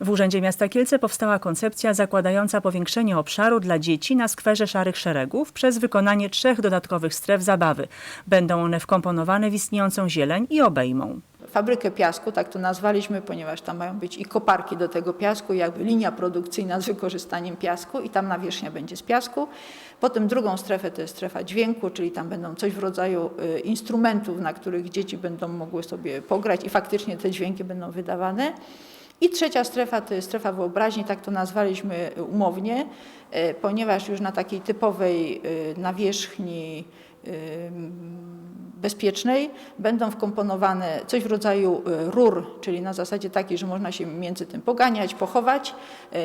W Urzędzie Miasta Kielce powstała koncepcja zakładająca powiększenie obszaru dla dzieci na skwerze Szarych Szeregów przez wykonanie trzech dodatkowych stref zabawy. Będą one wkomponowane w istniejącą zieleń i obejmą. Fabrykę piasku, tak to nazwaliśmy, ponieważ tam mają być i koparki do tego piasku, jakby linia produkcyjna z wykorzystaniem piasku i tam nawierzchnia będzie z piasku. Potem drugą strefę to jest strefa dźwięku, czyli tam będą coś w rodzaju y, instrumentów, na których dzieci będą mogły sobie pograć i faktycznie te dźwięki będą wydawane. I trzecia strefa to jest strefa wyobraźni, tak to nazwaliśmy umownie, y, ponieważ już na takiej typowej y, nawierzchni y, bezpiecznej będą wkomponowane coś w rodzaju y, rur, czyli na zasadzie takiej, że można się między tym poganiać, pochować. Y,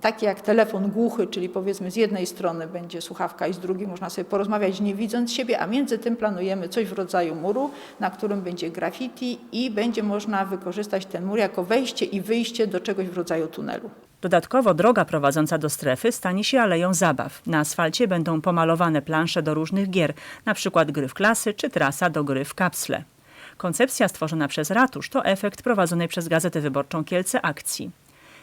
Takie jak telefon głuchy, czyli powiedzmy z jednej strony będzie słuchawka i z drugiej można sobie porozmawiać nie widząc siebie, a między tym planujemy coś w rodzaju muru, na którym będzie graffiti i będzie można wykorzystać ten mur jako wejście i wyjście do czegoś w rodzaju tunelu. Dodatkowo droga prowadząca do strefy stanie się aleją zabaw. Na asfalcie będą pomalowane plansze do różnych gier, np. gry w klasy czy trasa do gry w kapsle. Koncepcja stworzona przez ratusz to efekt prowadzonej przez Gazetę Wyborczą Kielce akcji.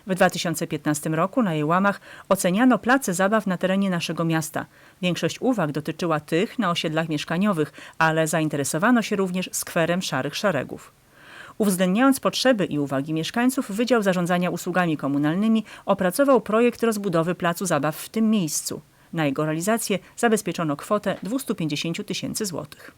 W 2015 roku na jej łamach oceniano place zabaw na terenie naszego miasta. Większość uwag dotyczyła tych na osiedlach mieszkaniowych, ale zainteresowano się również skwerem Szarych Szeregów. Uwzględniając potrzeby i uwagi mieszkańców, Wydział Zarządzania Usługami Komunalnymi opracował projekt rozbudowy placu zabaw w tym miejscu. Na jego realizację zabezpieczono kwotę 250 tysięcy złotych.